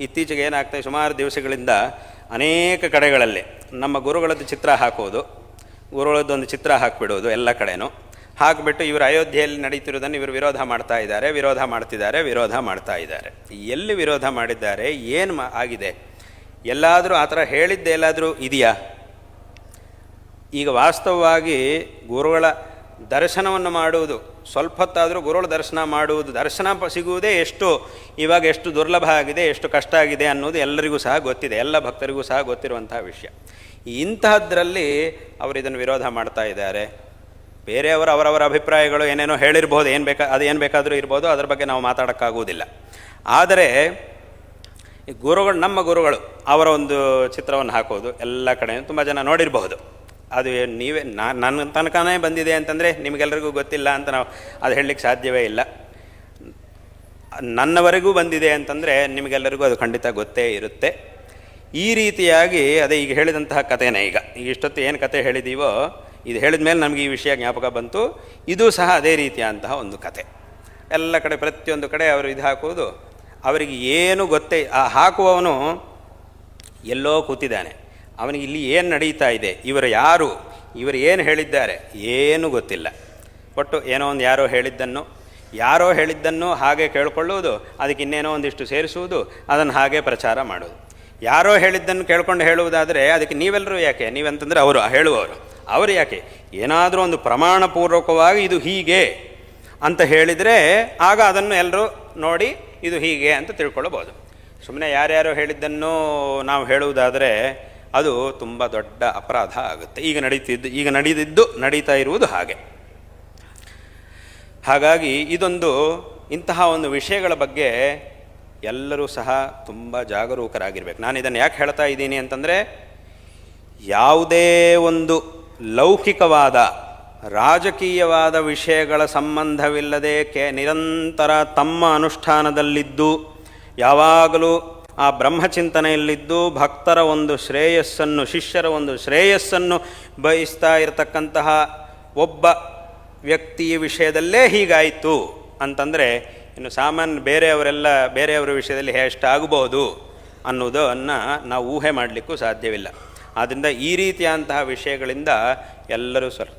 ಇತ್ತೀಚೆಗೆ ಏನಾಗ್ತದೆ ಸುಮಾರು ದಿವಸಗಳಿಂದ ಅನೇಕ ಕಡೆಗಳಲ್ಲಿ ನಮ್ಮ ಗುರುಗಳದ್ದು ಚಿತ್ರ ಹಾಕೋದು ಗುರುಗಳದ್ದು ಒಂದು ಚಿತ್ರ ಹಾಕಿಬಿಡೋದು ಎಲ್ಲ ಕಡೆನೂ. ಹಾಕಿಬಿಟ್ಟು ಇವರು ಅಯೋಧ್ಯೆಯಲ್ಲಿ ನಡೀತಿರೋದನ್ನು ಇವರು ವಿರೋಧ ಮಾಡ್ತಾ ಇದ್ದಾರೆ, ವಿರೋಧ ಮಾಡ್ತಿದ್ದಾರೆ, ವಿರೋಧ ಮಾಡ್ತಾ ಇದ್ದಾರೆ. ಎಲ್ಲಿ ವಿರೋಧ ಮಾಡಿದ್ದಾರೆ? ಏನು ಆಗಿದೆ? ಎಲ್ಲಾದರೂ ಆ ಥರ ಹೇಳಿದ್ದೆ ಎಲ್ಲಾದರೂ ಇದೆಯಾ? ಈಗ ವಾಸ್ತವವಾಗಿ ಗುರುಗಳ ದರ್ಶನವನ್ನು ಮಾಡುವುದು ಸ್ವಲ್ಪ ಹೊತ್ತಾದರೂ ಗುರುಗಳ ದರ್ಶನ ಮಾಡುವುದು, ದರ್ಶನ ಸಿಗುವುದೇ ಎಷ್ಟು, ಇವಾಗ ಎಷ್ಟು ದುರ್ಲಭ ಆಗಿದೆ, ಎಷ್ಟು ಕಷ್ಟ ಆಗಿದೆ ಅನ್ನೋದು ಎಲ್ಲರಿಗೂ ಸಹ ಗೊತ್ತಿದೆ, ಎಲ್ಲ ಭಕ್ತರಿಗೂ ಸಹ ಗೊತ್ತಿರುವಂತಹ ವಿಷಯ. ಇಂತಹದ್ರಲ್ಲಿ ಅವರು ಇದನ್ನು ವಿರೋಧ ಮಾಡ್ತಾ ಇದ್ದಾರೆ. ಬೇರೆಯವರು ಅವರವರ ಅಭಿಪ್ರಾಯಗಳು ಏನೇನೋ ಹೇಳಿರ್ಬೋದು, ಏನು ಬೇಕಾ, ಅದು ಏನು ಬೇಕಾದರೂ ಇರ್ಬೋದು, ಅದರ ಬಗ್ಗೆ ನಾವು ಮಾತಾಡೋಕ್ಕಾಗುವುದಿಲ್ಲ. ಆದರೆ ಗುರುಗಳು, ನಮ್ಮ ಗುರುಗಳು ಅವರ ಒಂದು ಚಿತ್ರವನ್ನು ಹಾಕೋದು, ಎಲ್ಲ ಕಡೆ ತುಂಬ ಜನ ನೋಡಿರಬಹುದು. ಅದು ನೀವೇ ನಾನು ನನ್ನ ತನಕನೇ ಬಂದಿದೆ ಅಂತಂದರೆ ನಿಮಗೆಲ್ಲರಿಗೂ ಗೊತ್ತಿಲ್ಲ ಅಂತ ನಾವು ಅದು ಹೇಳಲಿಕ್ಕೆ ಸಾಧ್ಯವೇ ಇಲ್ಲ. ನನ್ನವರೆಗೂ ಬಂದಿದೆ ಅಂತಂದರೆ ನಿಮಗೆಲ್ಲರಿಗೂ ಅದು ಖಂಡಿತ ಗೊತ್ತೇ ಇರುತ್ತೆ. ಈ ರೀತಿಯಾಗಿ ಅದೇ ಈಗ ಹೇಳಿದಂತಹ ಕಥೆನೇ ಈಗ. ಈಗ ಇಷ್ಟೊತ್ತು ಏನು ಕತೆ ಹೇಳಿದ್ದೀವೋ ಇದು ಹೇಳಿದ ಮೇಲೆ ನಮಗೆ ಈ ವಿಷಯ ಜ್ಞಾಪಕ ಬಂತು. ಇದು ಸಹ ಅದೇ ರೀತಿಯಾದಂತಹ ಒಂದು ಕತೆ ಎಲ್ಲ ಕಡೆ ಪ್ರತಿಯೊಂದು ಕಡೆ ಅವರು ಇದು ಹಾಕುವುದು, ಅವರಿಗೆ ಏನು ಗೊತ್ತೇ, ಆ ಹಾಕುವವನು ಎಲ್ಲೋ ಕೂತಿದ್ದಾನೆ. ಅವನಿಗೆ ಇಲ್ಲಿ ಏನು ನಡೀತಾ ಇದೆ? ಇವರು ಯಾರು? ಇವರು ಏನು ಹೇಳಿದ್ದಾರೆ? ಏನೂ ಗೊತ್ತಿಲ್ಲ. ಒಟ್ಟು ಏನೋ ಒಂದು ಯಾರೋ ಹೇಳಿದ್ದನ್ನು ಯಾರೋ ಹೇಳಿದ್ದನ್ನು ಹಾಗೆ ಕೇಳ್ಕೊಳ್ಳುವುದು, ಅದಕ್ಕೆ ಇನ್ನೇನೋ ಒಂದಿಷ್ಟು ಸೇರಿಸುವುದು, ಅದನ್ನು ಹಾಗೆ ಪ್ರಚಾರ ಮಾಡೋದು ಯಾರೋ ಹೇಳಿದ್ದನ್ನು ಕೇಳ್ಕೊಂಡು ಹೇಳುವುದಾದರೆ ಅದಕ್ಕೆ ನೀವೆಲ್ಲರೂ ಯಾಕೆ? ನೀವಂತಂದರೆ ಅವರು ಹೇಳುವವರು. ಅವರು ಯಾಕೆ? ಏನಾದರೂ ಒಂದು ಪ್ರಮಾಣಪೂರ್ವಕವಾಗಿ ಇದು ಹೀಗೆ ಅಂತ ಹೇಳಿದರೆ ಆಗ ಅದನ್ನು ಎಲ್ಲರೂ ನೋಡಿ ಇದು ಹೀಗೆ ಅಂತ ತಿಳ್ಕೊಳ್ಳಬಹುದು ಸುಮ್ಮನೆ ಯಾರ್ಯಾರು ಹೇಳಿದ್ದನ್ನು ನಾವು ಹೇಳುವುದಾದರೆ ಅದು ತುಂಬ ದೊಡ್ಡ ಅಪರಾಧ ಆಗುತ್ತೆ. ಈಗ ನಡೀತಿದ್ದು, ಈಗ ನಡೆದಿದ್ದು, ನಡೀತಾ ಇರುವುದು ಹಾಗೆ. ಹಾಗಾಗಿ ಇದೊಂದು ಇಂತಹ ಒಂದು ವಿಷಯಗಳ ಬಗ್ಗೆ ಎಲ್ಲರೂ ಸಹ ತುಂಬ ಜಾಗರೂಕರಾಗಿರ್ಬೇಕು. ನಾನು ಇದನ್ನು ಯಾಕೆ ಹೇಳ್ತಾ ಇದ್ದೀನಿ ಅಂತಂದರೆ, ಯಾವುದೇ ಒಂದು ಲೌಕಿಕವಾದ, ರಾಜಕೀಯವಾದ ವಿಷಯಗಳ ಸಂಬಂಧವಿಲ್ಲದೆ ಕೆ, ನಿರಂತರ ತಮ್ಮ ಅನುಷ್ಠಾನದಲ್ಲಿದ್ದು ಯಾವಾಗಲೂ ಆ ಬ್ರಹ್ಮಚಿಂತನೆಯಲ್ಲಿದ್ದು ಭಕ್ತರ ಒಂದು ಶ್ರೇಯಸ್ಸನ್ನು, ಶಿಷ್ಯರ ಒಂದು ಶ್ರೇಯಸ್ಸನ್ನು ಬಯಸ್ತಾ ಇರತಕ್ಕಂತಹ ಒಬ್ಬ ವ್ಯಕ್ತಿಯ ವಿಷಯದಲ್ಲೇ ಹೀಗಾಯಿತು ಅಂತಂದರೆ, ಇನ್ನು ಸಾಮಾನ್ಯ ಬೇರೆಯವರೆಲ್ಲ, ಬೇರೆಯವರ ವಿಷಯದಲ್ಲಿ ಎಷ್ಟಾಗಬಹುದು ಅನ್ನೋದನ್ನು ನಾವು ಊಹೆ ಮಾಡಲಿಕ್ಕೂ ಸಾಧ್ಯವಿಲ್ಲ. ಆದ್ದರಿಂದ ಈ ರೀತಿಯಾದಂತಹ ವಿಷಯಗಳಿಂದ ಎಲ್ಲರೂ ಸರ್,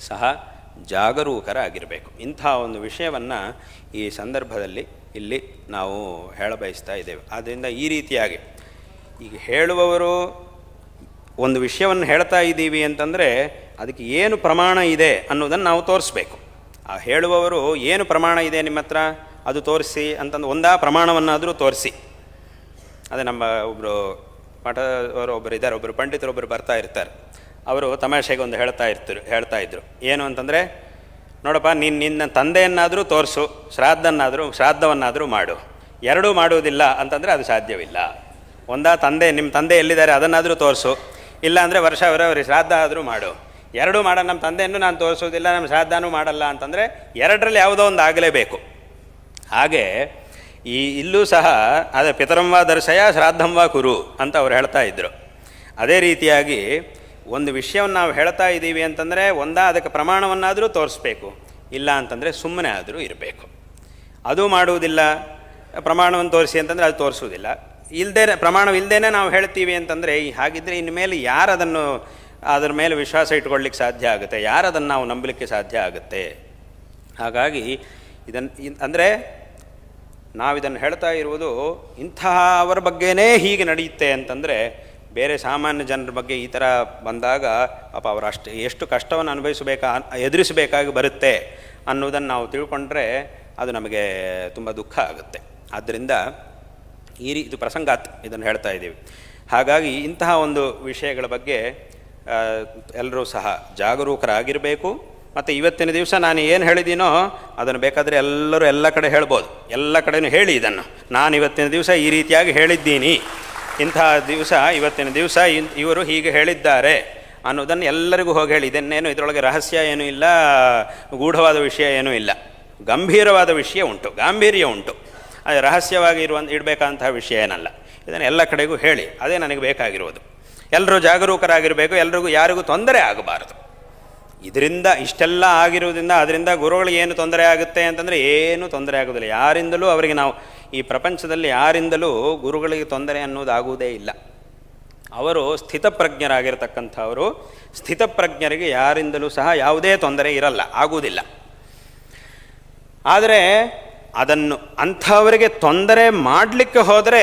ಸಹ ಜಾಗರೂಕರಾಗಿರಬೇಕು. ಇಂಥ ಒಂದು ವಿಷಯವನ್ನು ಈ ಸಂದರ್ಭದಲ್ಲಿ ಇಲ್ಲಿ ನಾವು ಹೇಳಬಯಸ್ತಾ ಇದ್ದೇವೆ. ಆದ್ದರಿಂದ ಈ ರೀತಿಯಾಗಿ ಈಗ ಹೇಳುವವರು ಒಂದು ವಿಷಯವನ್ನು ಹೇಳ್ತಾ ಇದ್ದೀವಿ ಅಂತಂದರೆ ಅದಕ್ಕೆ ಏನು ಪ್ರಮಾಣ ಇದೆ ಅನ್ನೋದನ್ನು ನಾವು ತೋರಿಸ್ಬೇಕು. ಆ ಹೇಳುವವರು ಏನು ಪ್ರಮಾಣ ಇದೆ ನಿಮ್ಮ ಹತ್ರ ಅದು ತೋರಿಸಿ ಅಂತಂದು ಒಂದಾ ಪ್ರಮಾಣವನ್ನಾದರೂ ತೋರಿಸಿ. ಅದೇ ನಮ್ಮ ಒಬ್ಬರು ಮಠದವರು ಒಬ್ಬರು ಇದ್ದಾರೆ ಒಬ್ಬರು ಪಂಡಿತರು ಒಬ್ಬರು ಬರ್ತಾ ಇರ್ತಾರೆ. ಅವರು ತಮಾಷೆಗೆ ಒಂದು ಹೇಳ್ತಾ ಇರ್ತಾರೆ, ಹೇಳ್ತಾ ಇದ್ರು. ಏನು ಅಂತಂದರೆ ನೋಡಪ್ಪ, ನೀನು ನಿನ್ನ ತಂದೆಯನ್ನಾದರೂ ತೋರಿಸು, ಶ್ರಾದ್ದನ್ನಾದರೂ, ಶ್ರಾದ್ದವನ್ನಾದರೂ ಮಾಡು. ಎರಡೂ ಮಾಡುವುದಿಲ್ಲ ಅಂತಂದರೆ ಅದು ಸಾಧ್ಯವಿಲ್ಲ. ಒಂದಾ ತಂದೆ ನಿಮ್ಮ ತಂದೆ ಎಲ್ಲಿದ್ದಾರೆ ಅದನ್ನಾದರೂ ತೋರಿಸು. ಇಲ್ಲ ಅಂದರೆ ವರ್ಷ ಅವರವರಿ ಶ್ರಾದ್ದ ಆದರೂ ಮಾಡು. ಎರಡೂ ಮಾಡ ನಮ್ಮ ತಂದೆಯನ್ನು ನಾನು ತೋರಿಸೋದಿಲ್ಲ ನಮ್ಮ ಶ್ರಾದ್ದನೂ ಮಾಡಲ್ಲ ಅಂತಂದರೆ ಎರಡರಲ್ಲಿ ಯಾವುದೋ ಒಂದು ಆಗಲೇಬೇಕು. ಹಾಗೆ ಈ ಇಲ್ಲೂ ಸಹ, ಅದೇ ಪಿತರಂವ ದರ್ಶಯ ಶ್ರಾದ್ದಂವ ಕುರು ಅಂತ ಅವ್ರು ಹೇಳ್ತಾ ಇದ್ದರು ಅದೇ ರೀತಿಯಾಗಿ ಒಂದು ವಿಷಯವನ್ನು ನಾವು ಹೇಳ್ತಾ ಇದ್ದೀವಿ ಅಂತಂದರೆ ಒಂದ ಅದಕ್ಕೆ ಪ್ರಮಾಣವನ್ನಾದರೂ ತೋರಿಸ್ಬೇಕು, ಇಲ್ಲ ಅಂತಂದರೆ ಸುಮ್ಮನೆ ಆದರೂ ಇರಬೇಕು. ಅದು ಮಾಡುವುದಿಲ್ಲ, ಪ್ರಮಾಣವನ್ನು ತೋರಿಸಿ ಅಂತಂದರೆ ಅದು ತೋರಿಸುವುದಿಲ್ಲ. ಇಲ್ಲದೇ ಪ್ರಮಾಣವಿಲ್ಲದೇ ನಾವು ಹೇಳ್ತೀವಿ ಅಂತಂದರೆ ಹಾಗಿದ್ದರೆ ಇನ್ಮೇಲೆ ಯಾರು ಅದನ್ನು ಅದರ ಮೇಲೆ ವಿಶ್ವಾಸ ಇಟ್ಕೊಳ್ಳಿಕ್ಕೆ ಸಾಧ್ಯ ಆಗುತ್ತೆ, ಯಾರು ಅದನ್ನು ನಾವು ನಂಬಲಿಕ್ಕೆ ಸಾಧ್ಯ ಆಗುತ್ತೆ? ಹಾಗಾಗಿ ಇದನ್ನು ಅಂದರೆ ನಾವಿದನ್ನು ಹೇಳ್ತಾ ಇರುವುದು ಇಂತಹ ಅವರ ಬಗ್ಗೆನೇ ಹೀಗೆ ನಡೆಯುತ್ತೆ ಅಂತಂದರೆ ಬೇರೆ ಸಾಮಾನ್ಯ ಜನರ ಬಗ್ಗೆ ಈ ಥರ ಬಂದಾಗ ಪಾಪ ಅವರು ಅಷ್ಟು ಎಷ್ಟು ಕಷ್ಟವನ್ನು ಅನುಭವಿಸಬೇಕಾ ಎದುರಿಸಬೇಕಾಗಿ ಬರುತ್ತೆ ಅನ್ನೋದನ್ನು ನಾವು ತಿಳ್ಕೊಂಡ್ರೆ ಅದು ನಮಗೆ ತುಂಬ ದುಃಖ ಆಗುತ್ತೆ. ಆದ್ದರಿಂದ ಈ ರೀ ಇದು ಪ್ರಸಂಗಾತ್ ಇದನ್ನು ಹೇಳ್ತಾ ಇದ್ದೀವಿ. ಹಾಗಾಗಿ ಇಂತಹ ಒಂದು ವಿಷಯಗಳ ಬಗ್ಗೆ ಎಲ್ಲರೂ ಸಹ ಜಾಗರೂಕರಾಗಿರಬೇಕು. ಮತ್ತು ಇವತ್ತಿನ ದಿವಸ ನಾನು ಏನು ಹೇಳಿದ್ದೀನೋ ಅದನ್ನು ಬೇಕಾದರೆ ಎಲ್ಲರೂ ಎಲ್ಲ ಕಡೆ ಹೇಳ್ಬೋದು. ಎಲ್ಲ ಕಡೆಯೂ ಹೇಳಿ ಇದನ್ನು. ನಾನು ಇವತ್ತಿನ ದಿವಸ ಈ ರೀತಿಯಾಗಿ ಹೇಳಿದ್ದೀನಿ. ಇಂತಹ ದಿವಸ, ಇವತ್ತಿನ ದಿವಸ ಇವರು ಹೀಗೆ ಹೇಳಿದ್ದಾರೆ ಅನ್ನೋದನ್ನು ಎಲ್ಲರಿಗೂ ಹೋಗಿ ಹೇಳಿ. ಇದನ್ನೇನು ಇದರೊಳಗೆ ರಹಸ್ಯ ಏನೂ ಇಲ್ಲ, ಗೂಢವಾದ ವಿಷಯ ಏನೂ ಇಲ್ಲ. ಗಂಭೀರವಾದ ವಿಷಯ ಉಂಟು, ಗಾಂಭೀರ್ಯ ಉಂಟು. ಅದು ರಹಸ್ಯವಾಗಿ ಇರುವ ಇಡಬೇಕಂತಹ ವಿಷಯ ಏನಲ್ಲ. ಇದನ್ನು ಎಲ್ಲ ಕಡೆಗೂ ಹೇಳಿ, ಅದೇ ನನಗೆ ಬೇಕಾಗಿರುವುದು. ಎಲ್ಲರೂ ಜಾಗರೂಕರಾಗಿರಬೇಕು, ಎಲ್ರಿಗೂ ಯಾರಿಗೂ ತೊಂದರೆ ಆಗಬಾರದು. ಇದರಿಂದ ಇಷ್ಟೆಲ್ಲ ಆಗಿರುವುದರಿಂದ, ಅದರಿಂದ ಗುರುಗಳಿಗೆ ಏನು ತೊಂದರೆ ಆಗುತ್ತೆ ಅಂತಂದರೆ, ಏನೂ ತೊಂದರೆ ಆಗೋದಿಲ್ಲ ಯಾರಿಂದಲೂ ಅವರಿಗೆ ನಾವು ಈ ಪ್ರಪಂಚದಲ್ಲಿ ಯಾರಿಂದಲೂ ಗುರುಗಳಿಗೆ ತೊಂದರೆ ಅನ್ನೋದಾಗುವುದೇ ಇಲ್ಲ. ಅವರು ಸ್ಥಿತಪ್ರಜ್ಞರಾಗಿರ್ತಕ್ಕಂಥವರು, ಸ್ಥಿತಪ್ರಜ್ಞರಿಗೆ ಯಾರಿಂದಲೂ ಸಹ ಯಾವುದೇ ತೊಂದರೆ ಇರಲ್ಲ, ಆಗುವುದಿಲ್ಲ. ಆದರೆ ಅದನ್ನು ಅಂಥವರಿಗೆ ತೊಂದರೆ ಮಾಡಲಿಕ್ಕೆ ಹೋದರೆ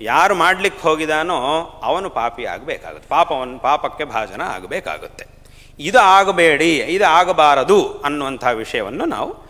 ಯಾರು ಮಾಡಲಿಕ್ಕೆ ಹೋಗಿದಾನೋ ಅವನು ಪಾಪಿ ಆಗಬೇಕಾಗುತ್ತೆ. ಪಾಪವನ್ನು, ಪಾಪಕ್ಕೆ ಭಾಜನ ಆಗಬೇಕಾಗುತ್ತೆ. ಇದು ಆಗಬೇಡಿ, ಇದು ಆಗಬಾರದು ಅನ್ನುವಂಥ ವಿಷಯವನ್ನು ನಾವು